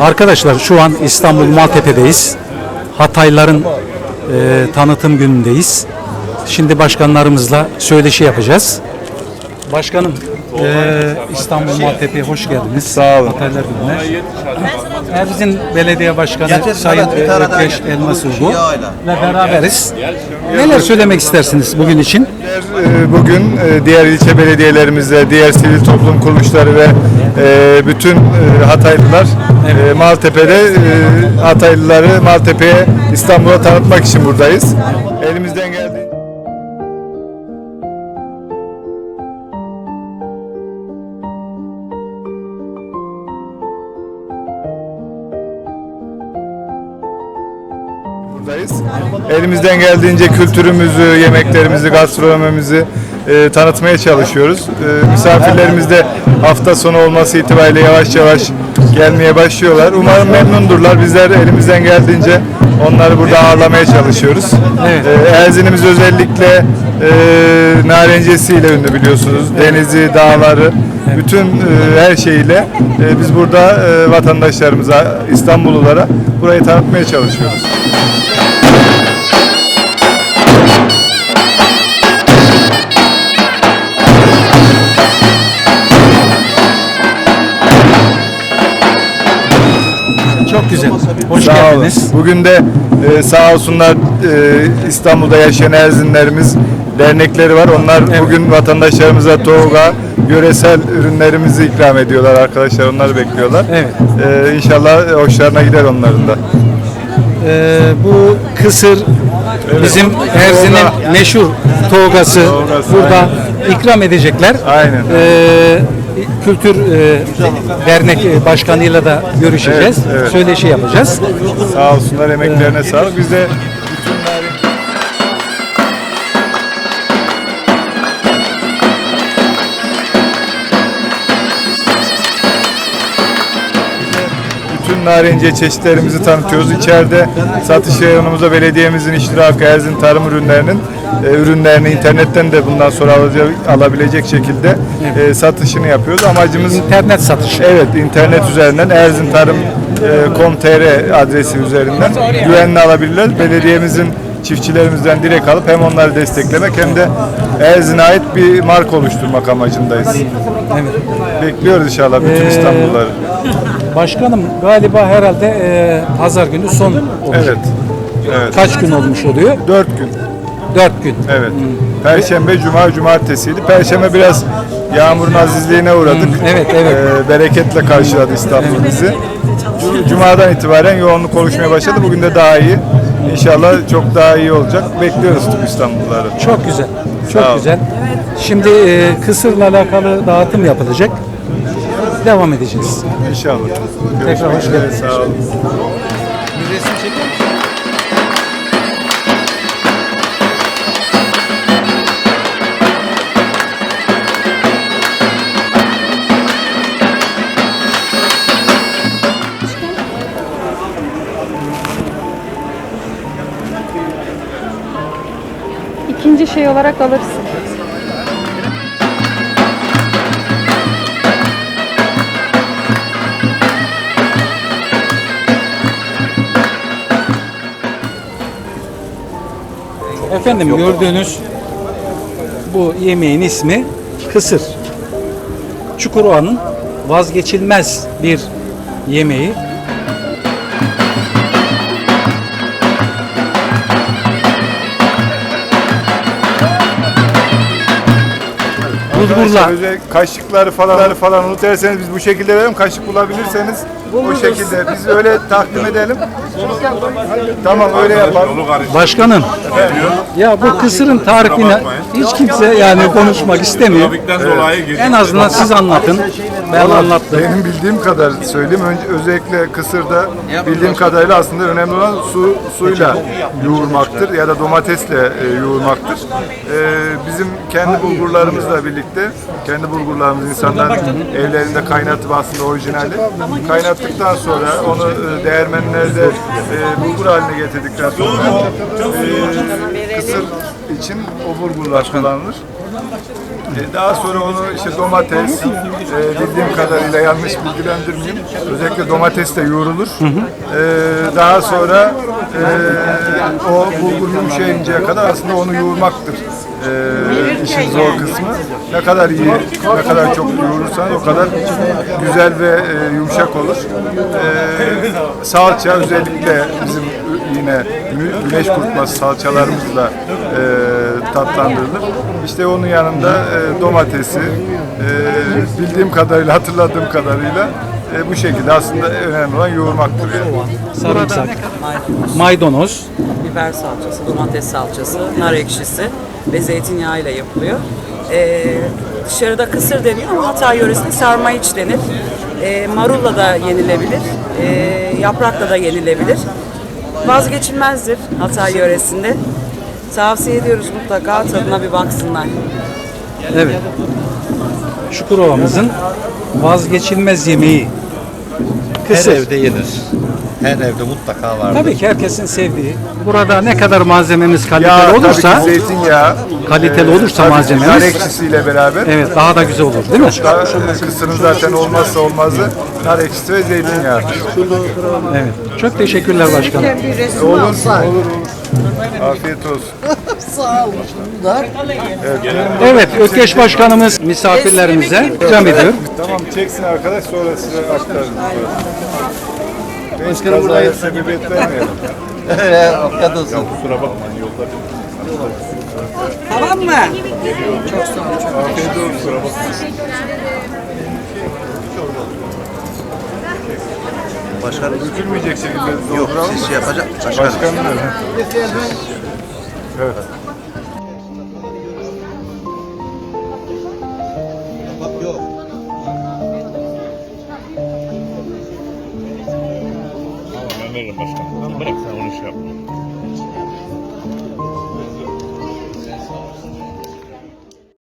Arkadaşlar şu an İstanbul Maltepe'deyiz. Hatayların e, tanıtım günündeyiz. Şimdi başkanlarımızla söyleşi yapacağız. Başkanım e, İstanbul Maltepe'ye hoş geldiniz. Sağ olun. Hataylar gününe. Erzin Belediye Başkanı Sayın e, Ökkeş getir. Elmas Bu Urgu yağıyla. ile beraberiz. Neler söylemek istersiniz bugün için? Ee, Bugün e, diğer ilçe belediyelerimizle, diğer sivil toplum kuruluşları ve e, bütün e, Hataylılar e, Maltepe'de e, Hataylıları Maltepe'ye İstanbul'a tanıtmak için buradayız. Elimizden geldiği Elimizden geldiğince kültürümüzü, yemeklerimizi, gastronomimizi e, tanıtmaya çalışıyoruz. E, misafirlerimiz de hafta sonu olması itibariyle yavaş yavaş gelmeye başlıyorlar. Umarım memnundurlar. Bizler elimizden geldiğince onları burada ağırlamaya çalışıyoruz. Evet. E, Erzinimiz özellikle e, narencesiyle ünlü biliyorsunuz. Denizi, dağları, bütün e, her şeyiyle e, biz burada e, vatandaşlarımıza, İstanbullulara burayı tanıtmaya çalışıyoruz. Çok güzel. Hoş Sağ olun. geldiniz. Bugün de e, sağ olsunlar e, İstanbul'da yaşayan Erzinlerimiz dernekleri var. Onlar bugün vatandaşlarımıza toga, yöresel ürünlerimizi ikram ediyorlar arkadaşlar. Onları bekliyorlar. Evet. E, inşallah hoşlarına gider onların da. Ee, bu kısır bizim Erzin'in meşhur togası Togası, burada ikram edecekler. Aynen. Ee, Kültür e, Dernek e, Başkanıyla da görüşeceğiz. Evet, evet. Söyleşi yapacağız. Sağ olsunlar emeklerine sağlık. Biz de bütün narin- bütün narenciye çeşitlerimizi tanıtıyoruz. İçeride satış reyonumuzda belediyemizin iştirakı Erzin Tarım Ürünlerinin e, ürünlerini internetten de bundan sonra alabilecek şekilde e, satışını yapıyoruz. Amacımız İnternet satışı. Evet, internet üzerinden Erzin Tarım e, .com.tr adresi üzerinden güvenli alabilirler. Belediyemizin çiftçilerimizden direkt alıp hem onları desteklemek hem de Erzin'e ait bir marka oluşturmak amacındayız. Evet. Bekliyoruz inşallah bütün Ee, İstanbulluları. Başkanım galiba herhalde e, pazar günü son olacak. Evet. Evet. Kaç gün olmuş oluyor? Dört gün. Dört gün. Evet. Perşembe, cuma, cumartesiydi. Perşembe biraz yağmurun azizliğine uğradık. evet, evet. Ee, bereketle karşıladı İstanbul bizi. Cu- Cuma'dan itibaren yoğunluk oluşmaya başladı. Bugün de daha iyi. İnşallah çok daha iyi olacak. Bekliyoruz tüm İstanbulluları. Çok güzel. Çok Sağ ol. güzel. Şimdi e, kısırla alakalı dağıtım yapılacak. Devam edeceğiz. İnşallah. Tekrar hoş üzere, geldiniz. Sağ olun. İkinci şey olarak alırsın. Efendim gördüğünüz bu yemeğin ismi kısır. Çukurova'nın vazgeçilmez bir yemeği. Bulgurla Öyle kaşıkları falan falan unutursanız biz bu şekilde verelim. Kaşık bulabilirseniz o şekilde biz öyle takdim edelim. Tamam öyle yapalım. başkanım ya bu kısırın tarifini hiç kimse yani konuşmak istemiyor. En azından siz anlatın. Ben anlattım. Benim bildiğim kadar söyleyeyim. Önce, özellikle kısırda bildiğim kadarıyla aslında önemli olan su suyla yoğurmaktır ya da domatesle e, yoğurmaktır. E, bizim kendi bulgurlarımızla birlikte kendi bulgurlarımız insanlar evlerinde kaynatıp aslında orijinali kaynattıktan sonra onu e, değirmenlerde e, bulgur haline getirdikten sonra e, kısır için o bulgurlar kullanılır. E, Daha sonra onu işte domates, e, bildiğim kadarıyla yanlış bilgilendirmeyeyim. Özellikle domatesle yoğrulur. E, daha sonra e, o bulgur yumuşayıncaya kadar aslında onu yoğurmaktır. E, işin zor kısmı. Ne kadar iyi, ne kadar çok yoğurursan o kadar güzel ve e, yumuşak olur. E, salça özellikle bizim yine gü- güneş kurutması salçalarımızla e, tatlandırılır. İşte onun yanında e, domatesi e, bildiğim kadarıyla hatırladığım kadarıyla e, bu şekilde aslında önemli olan yoğurmaktır yani. Sarımsak, maydanoz, biber salçası, domates salçası, nar ekşisi ve zeytinyağıyla yapılıyor. Ee, dışarıda kısır deniyor ama Hatay yöresinde sarma iç denir. Ee, marulla da yenilebilir, ee, yaprakla da yenilebilir. Vazgeçilmezdir Hatay yöresinde. Tavsiye ediyoruz mutlaka tadına bir baksınlar. evet. Çukurova'mızın vazgeçilmez yemeği. Kısır. Her evde yenir. Her evde mutlaka vardır. Tabii ki herkesin sevdiği. Burada ne kadar malzememiz Ya kaliteli tabii olursa, ki zeytinyağı, kaliteli olursa tabii malzememiz- nar ekşisiyle beraber evet daha da güzel olur değil mi? da, e, kısırın zaten olmazsa olmazı nar ekşisi ve zeytinyağı. Evet. Çok teşekkürler başkanım. Olur, olur, olur. Afiyet olsun. Evet, Ökeş Başkanımız misafirlerimize ikram ediyor. Tamam çeksin arkadaş sonra size aktarırım. Hiç kazaya sebebiyet vermeyelim. kadar olsun. Kusura bakmayın yolda. Tamam mı? Afiyet olsun kusura bakmayın. Başkanım Dökülmeyecek şekilde yok siz şey yapacak. Başkanım. Başkanım öyle. Evet. Yok. Ben veririm başkanım. Bırak sen onu şey yapma.